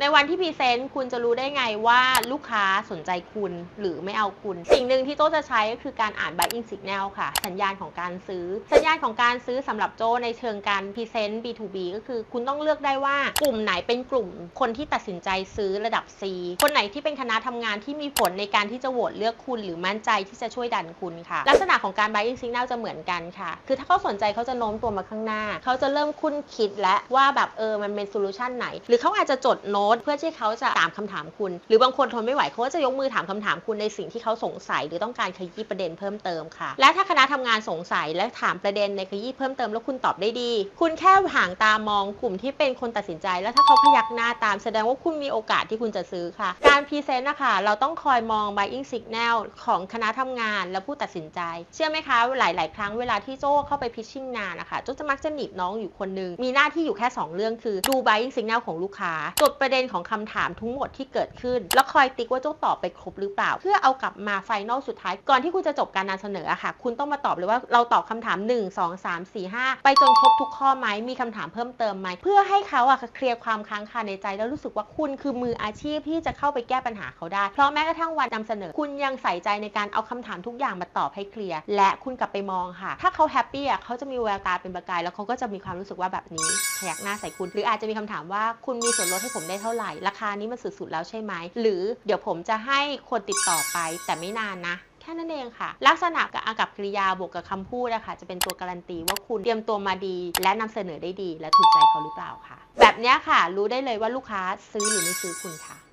ในวันที่พรีเซนต์คุณจะรู้ได้ไงว่าลูกค้าสนใจคุณหรือไม่เอาคุณ สิ่งหนึ่งที่โจ้จะใช้ก็คือการอ่าน buying signal ค่ะ สัญญาณของการซื้อ สัญญาณของการซื้อสำหรับโจ้ในเชิงการพรีเซนต์ B2B ก็คือคุณต้องเลือกได้ว่ากลุ่มไหนเป็นกลุ่มคนที่ตัดสินใจซื้อระดับ C คนไหนที่เป็นคณะทำงานที่มีผลในการที่จะโหวตเลือกคุณหรือมั่นใจที่จะช่วยดันคุณค่ะ ลักษณะของการ buying signal จะเหมือนกันค่ะ คือถ้าเขาสนใจเขาจะโน้มตัวมาข้างหน้า เขาจะเริ่มคุ้นคิดและว่าแบบเออมันเป็นโซลูชันไหน หรือเขาอาจจะจดโน้ต เพื่อที่เขาจะถามคำถามคุณ หรือบางคนทนไม่ไหวเขาก็จะยกมือถามคำถามคุณในสิ่งที่เขาสงสัย หรือต้องการขยี้ประเด็นเพิ่มเติมค่ะ และถ้าคณะทำงานสงสัยและถามประเด็นในขยี้เพิ่มเติมแล้วคุณตอบได้ดี คุณแค่ห่างตามองกลุ่มที่เป็นคนตัดสินใจ แล้วถ้าเขาพยักหน้าตามแสดงว่าคุณมีโอกาสที่คุณจะซื้อค่ะ การพรีเซนต์นะคะเราต้องคอยมอง buying signal ของคณะทำงานและผู้ตัดสินใจ เชื่อไหมคะ หลาย ๆ ครั้งเวลาที่โจ้เข้าไปพิชชิ่งงานนะคะโจ้จะมักจะหนีบน้องอยู่คนนึงมีหน้าที่อยู่แค่ 2 เรื่องคือดู buying signal ของลูกค้าจดประเด็นด็นของคำถามทั้งหมดที่เกิดขึ้น แล้วคอยติ๊กว่าโจ้าตอบไปครบหรือเปล่า เพื่อเอากลับมาไฟนอลสุดท้ายก่อนที่คุณจะจบการนำเสนอค่ะ คุณต้องมาตอบเลยว่าเราตอบคำถาม 1 2 3 4 5 ไปจนครบทุกข้อไหมมีคำถามเพิ่มเติมไหมเพื่อให้เขาอะเคลียร์ความค้างคาในใจ แล้วรู้สึกว่าคุณคือมืออาชีพที่จะเข้าไปแก้ปัญหาเขาได้ เพราะแม้กระทั่งวันนำเสนอ คุณยังใส่ใจในการเอาคำถามทุกอย่างมาตอบให้เคลียร์และคุณกลับไปมองค่ะ ถ้าเขาแฮปปี้อะเขาจะมีแววตาเป็นประกายแล้วเขาก็จะมีความรู้สึกว่าแบบนี้พยักหน้าใส่คุณ หรืออาจจะมีคำถามว่าคุณมีส่วนลดให้ผมได้เท่าไหร่ ราคานี้มันสุดๆแล้วใช่ไหม หรือเดี๋ยวผมจะให้คนติดต่อไปแต่ไม่นานนะแค่นั้นเองค่ะ ลักษณะกับอากับกริยาบวกกับคำพูดนะคะจะเป็นตัวการันตีว่าคุณเตรียมตัวมาดี และนำเสนอได้ดี และถูกใจเขาหรือเปล่าค่ะ แบบนี้ค่ะ รู้ได้เลยว่าลูกค้าซื้อหรือไม่ซื้อคุณค่ะ